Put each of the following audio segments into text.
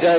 রাজা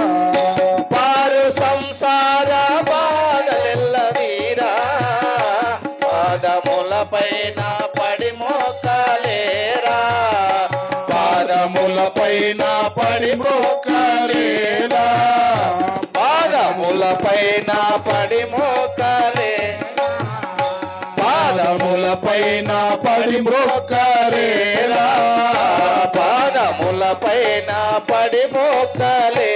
పైన పడి మోకలేదా? పాదముల పైన పడి మోకలే పాదముల పైన పడి మోకలేదా? పాదముల పైన పడి మోకలే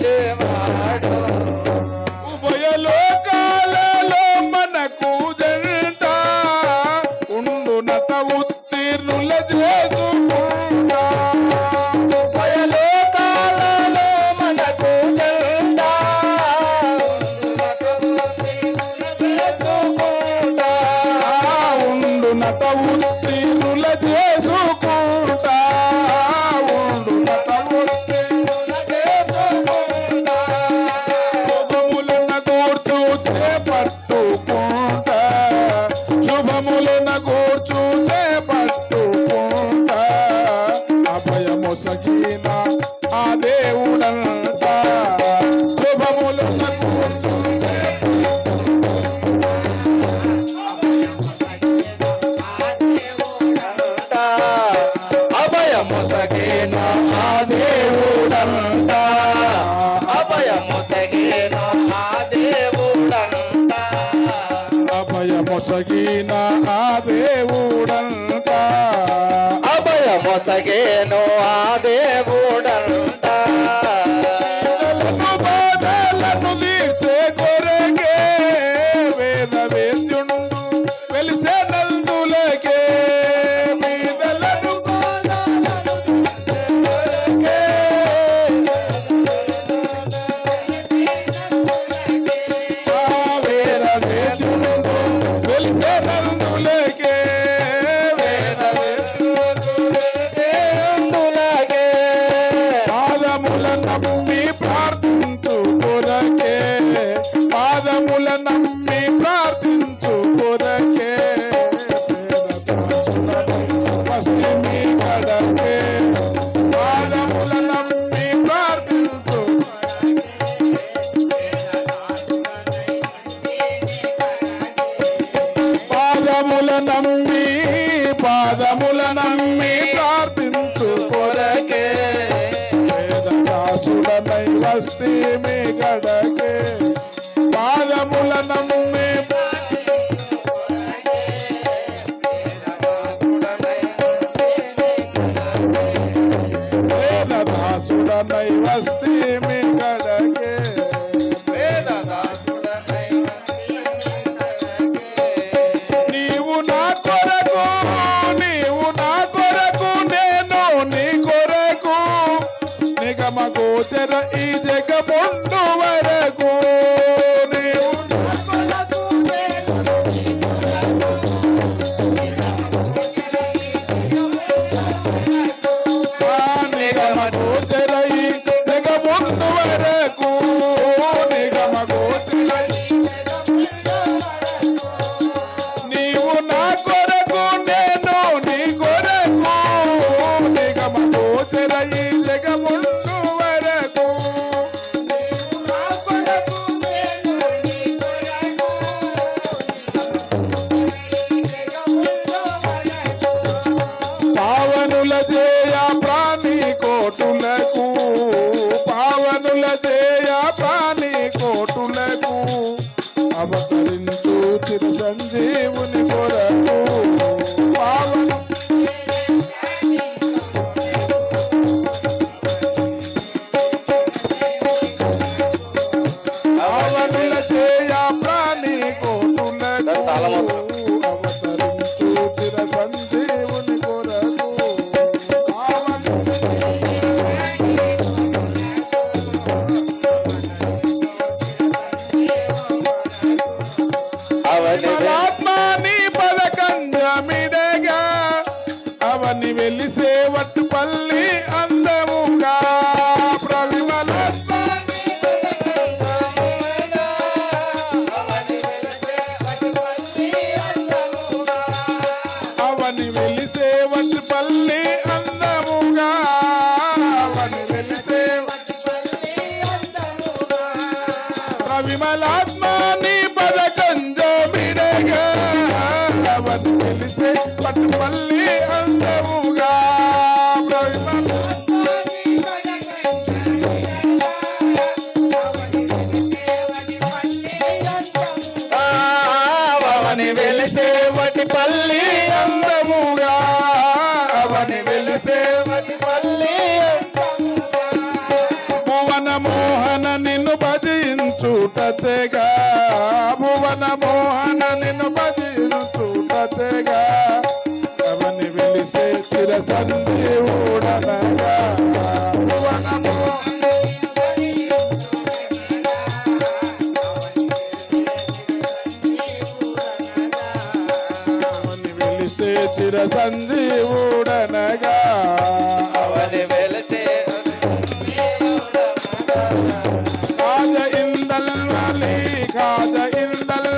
తీర్చేవాడు నిగమ గోచర ఈ జగముందు వర కోటులకు అవతరించు అవని వెలిసే వటి పల్లి అందముగా. అవని వెలిసేవటి పల్లి భువన మోహన నిన్ను భజించుటగా భువన మోహన వాలి ఇందల్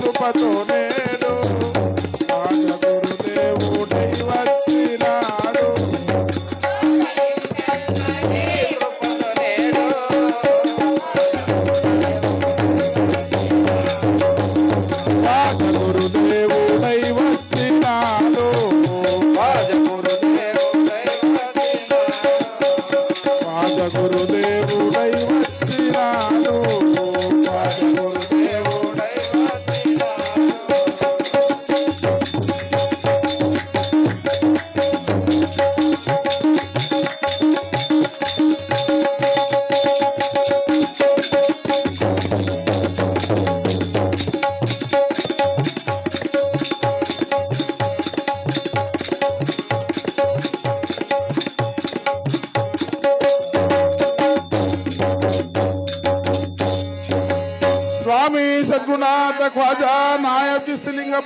కృపతో నేడు గురుదేవుడై వచ్చినాడు. గురుదేవుడై వచ్చినాడు. గురుదేవుడై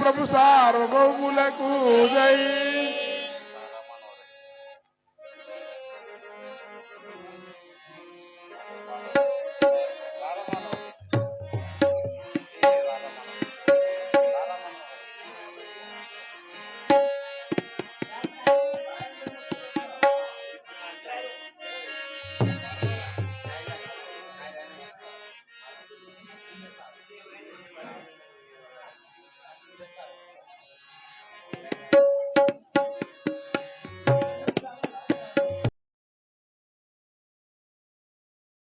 ప్రభు సార్వభౌములకు జై